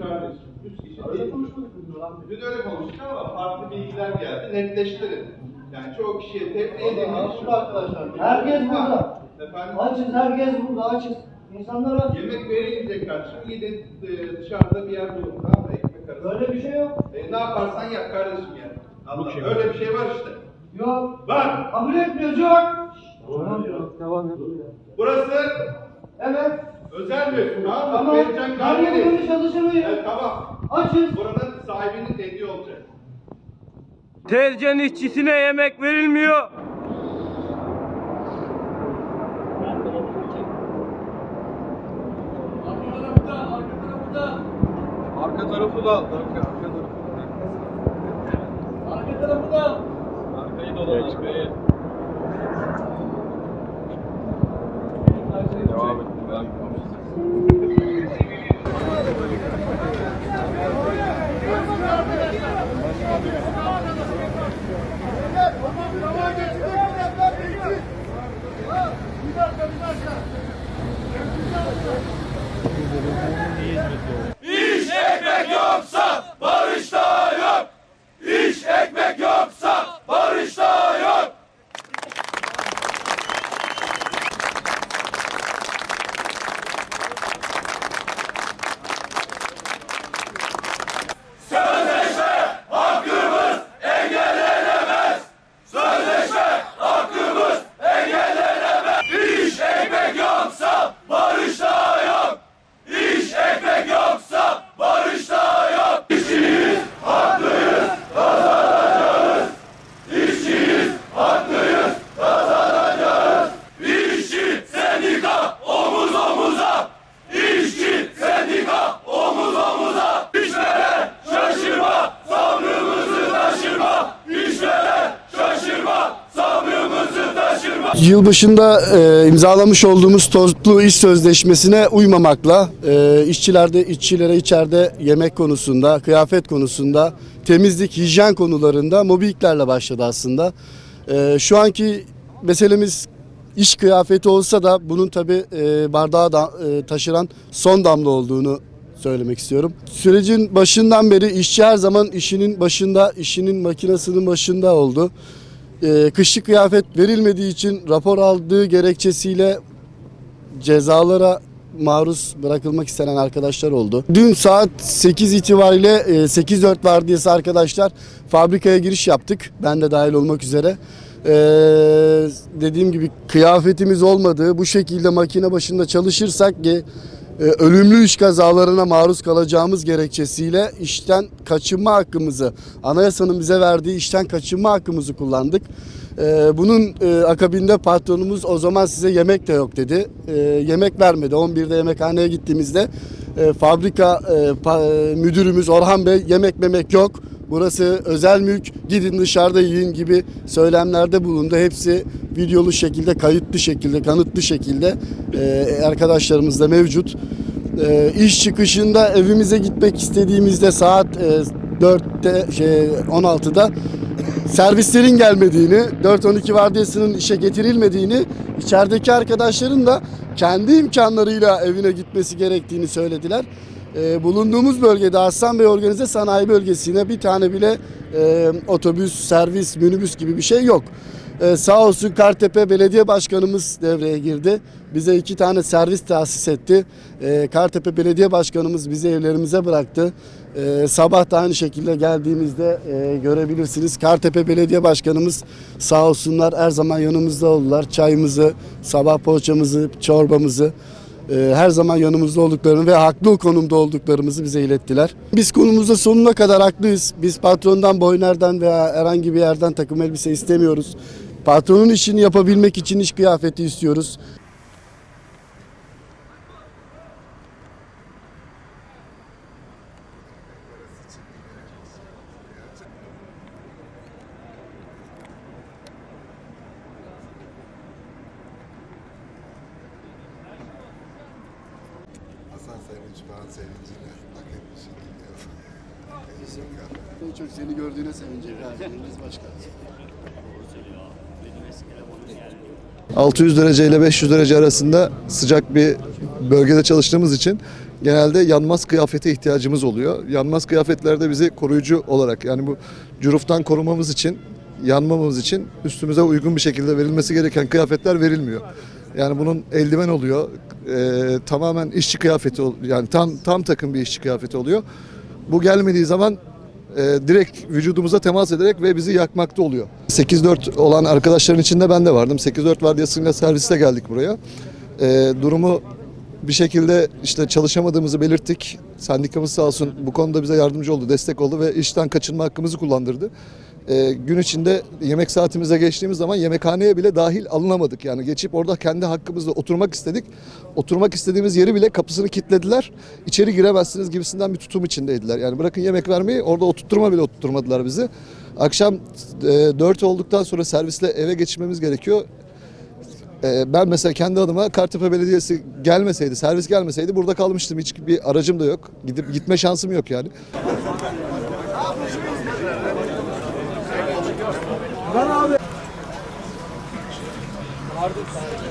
Dışarıdayız. Üç kişi Öyle değil. konuşmadık mı diyor abi? Dün öyle konuştuk ama farklı bilgiler geldi. Netleştirin. Yani çoğu kişiye tepki edilmiş. burada arkadaşlar. Herkes burada. Efendim? Açız, herkes burada açız. İnsanlar aç. Yemek verilince karşı de e, dışarıda bir yer bulun. Tamam mı? Ekmek arası. Böyle bir şey yok. E, ne yaparsan yap kardeşim yani. Allah. Öyle bir şey var işte. Yok. Var. Kabul etmiyoruz yok. Burası Evet. Özel bir. Tamam mı? Tamam. Her kalbini. yerinde çalışırız. Evet tamam. Açız. Buranın sahibinin dediği olacak. Tezcan işçisine yemek verilmiyor. Arka tarafı da. Arka, arka tarafı da. Arka tarafı da. Arkayı dolan arkayı. Devam et. Devam et. Thank you. Yılbaşında e, imzalamış olduğumuz toplu iş sözleşmesine uymamakla e, işçilerde işçilere içeride yemek konusunda, kıyafet konusunda, temizlik, hijyen konularında mobbinglerle başladı aslında. E, şu anki meselemiz iş kıyafeti olsa da bunun tabi e, bardağı da, e, taşıran son damla olduğunu söylemek istiyorum. Sürecin başından beri işçi her zaman işinin başında, işinin makinesinin başında oldu. Ee, kışlık kıyafet verilmediği için rapor aldığı gerekçesiyle cezalara maruz bırakılmak istenen arkadaşlar oldu. Dün saat 8 itibariyle e, 8-4 vardiyası arkadaşlar fabrikaya giriş yaptık. Ben de dahil olmak üzere. Ee, dediğim gibi kıyafetimiz olmadığı bu şekilde makine başında çalışırsak ki e, ölümlü iş kazalarına maruz kalacağımız gerekçesiyle işten kaçınma hakkımızı, anayasanın bize verdiği işten kaçınma hakkımızı kullandık. E, bunun e, akabinde patronumuz o zaman size yemek de yok dedi. E, yemek vermedi. 11'de yemekhaneye gittiğimizde e, fabrika e, müdürümüz Orhan Bey yemek memek yok. Burası özel mülk gidin dışarıda yiyin gibi söylemlerde bulundu. Hepsi videolu şekilde, kayıtlı şekilde, kanıtlı şekilde e, arkadaşlarımızda mevcut. E, iş çıkışında evimize gitmek istediğimizde saat e, 4'te şey 16'da servislerin gelmediğini, 4-12 vardiyasının işe getirilmediğini, içerideki arkadaşların da kendi imkanlarıyla evine gitmesi gerektiğini söylediler. Ee, bulunduğumuz bölgede Aslan Bey Organize Sanayi Bölgesi'ne bir tane bile e, otobüs, servis, minibüs gibi bir şey yok. Ee, sağ olsun Kartepe Belediye Başkanımız devreye girdi. Bize iki tane servis tahsis etti. Ee, Kartepe Belediye Başkanımız bizi evlerimize bıraktı. Ee, sabah da aynı şekilde geldiğimizde e, görebilirsiniz. Kartepe Belediye Başkanımız sağ olsunlar her zaman yanımızda oldular. Çayımızı, sabah poğaçamızı, çorbamızı e, her zaman yanımızda olduklarını ve haklı konumda olduklarımızı bize ilettiler. Biz konumuzda sonuna kadar haklıyız. Biz patrondan, boynerden veya herhangi bir yerden takım elbise istemiyoruz. Patronun işini yapabilmek için iş kıyafeti istiyoruz. Sevinç Bağın sevinciyle hak etmişim En çok seni gördüğüne sevinecek abimiz başkan. 600 derece ile 500 derece arasında sıcak bir bölgede çalıştığımız için genelde yanmaz kıyafete ihtiyacımız oluyor. Yanmaz kıyafetlerde bizi koruyucu olarak yani bu cüruftan korumamız için, yanmamamız için üstümüze uygun bir şekilde verilmesi gereken kıyafetler verilmiyor. Yani bunun eldiven oluyor, e, tamamen işçi kıyafeti yani tam tam takım bir işçi kıyafeti oluyor. Bu gelmediği zaman e, direkt vücudumuza temas ederek ve bizi yakmakta oluyor. 8-4 olan arkadaşların içinde ben de vardım. 8-4 vardiyasıyla serviste geldik buraya. E, durumu bir şekilde işte çalışamadığımızı belirttik. Sendikamız sağ olsun bu konuda bize yardımcı oldu, destek oldu ve işten kaçınma hakkımızı kullandırdı. E, gün içinde yemek saatimize geçtiğimiz zaman yemekhaneye bile dahil alınamadık. Yani geçip orada kendi hakkımızla oturmak istedik. Oturmak istediğimiz yeri bile kapısını kilitlediler. İçeri giremezsiniz gibisinden bir tutum içindeydiler. Yani bırakın yemek vermeyi orada oturtturma bile oturtturmadılar bizi. Akşam e, 4 olduktan sonra servisle eve geçmemiz gerekiyor. E, ben mesela kendi adıma Kartepe Belediyesi gelmeseydi, servis gelmeseydi burada kalmıştım. Hiç bir aracım da yok. Gidip gitme şansım yok yani. Kardeşim.